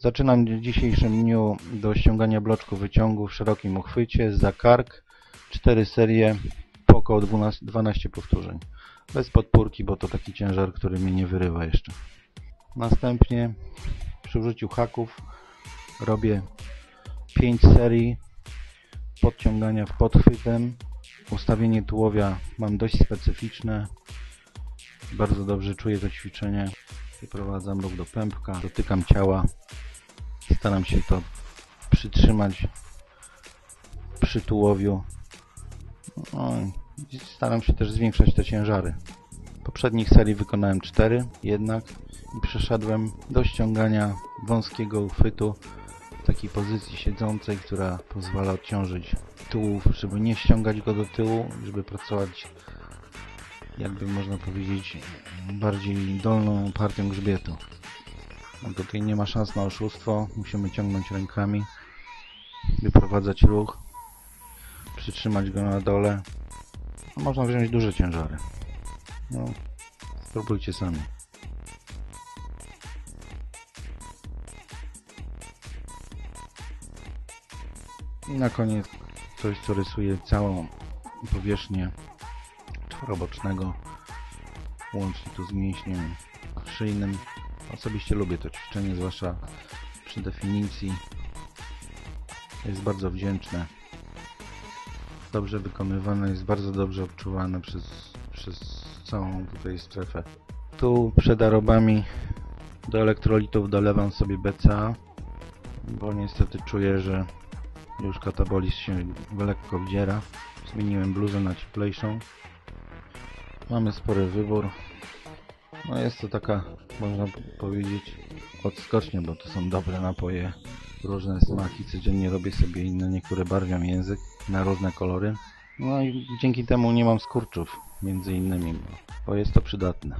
Zaczynam w dzisiejszym dniu do ściągania bloczku wyciągu w szerokim uchwycie za kark. Cztery serie po około 12, 12 powtórzeń. Bez podpórki, bo to taki ciężar, który mnie nie wyrywa jeszcze. Następnie przy użyciu haków robię 5 serii podciągania w podchwytem. Ustawienie tułowia mam dość specyficzne. Bardzo dobrze czuję to ćwiczenie. Wyprowadzam ruch do pępka, dotykam ciała. Staram się to przytrzymać przy tułowiu. No, staram się też zwiększać te ciężary. W poprzednich serii wykonałem 4 jednak i przeszedłem do ściągania wąskiego uchwytu w takiej pozycji siedzącej, która pozwala odciążyć tułów, żeby nie ściągać go do tyłu, żeby pracować jakby można powiedzieć bardziej dolną partią grzbietu. No tutaj nie ma szans na oszustwo, musimy ciągnąć rękami, wyprowadzać ruch, przytrzymać go na dole. No, można wziąć duże ciężary. No, spróbujcie sami. I na koniec coś, co rysuje całą powierzchnię czworobocznego, łącznie tu z mięśniem szyjnym. Osobiście lubię to ćwiczenie, zwłaszcza przy definicji. Jest bardzo wdzięczne. Dobrze wykonywane, jest bardzo dobrze odczuwane przez, przez całą tutaj strefę. Tu przed aerobami do elektrolitów dolewam sobie BCA, bo niestety czuję, że już katabolizm się lekko wdziera. Zmieniłem bluzę na cieplejszą. Mamy spory wybór. No jest to taka, można powiedzieć, odskocznia, bo to są dobre napoje, różne smaki. Codziennie robię sobie inne, niektóre barwiam język na różne kolory. No i dzięki temu nie mam skurczów, między innymi, bo jest to przydatne.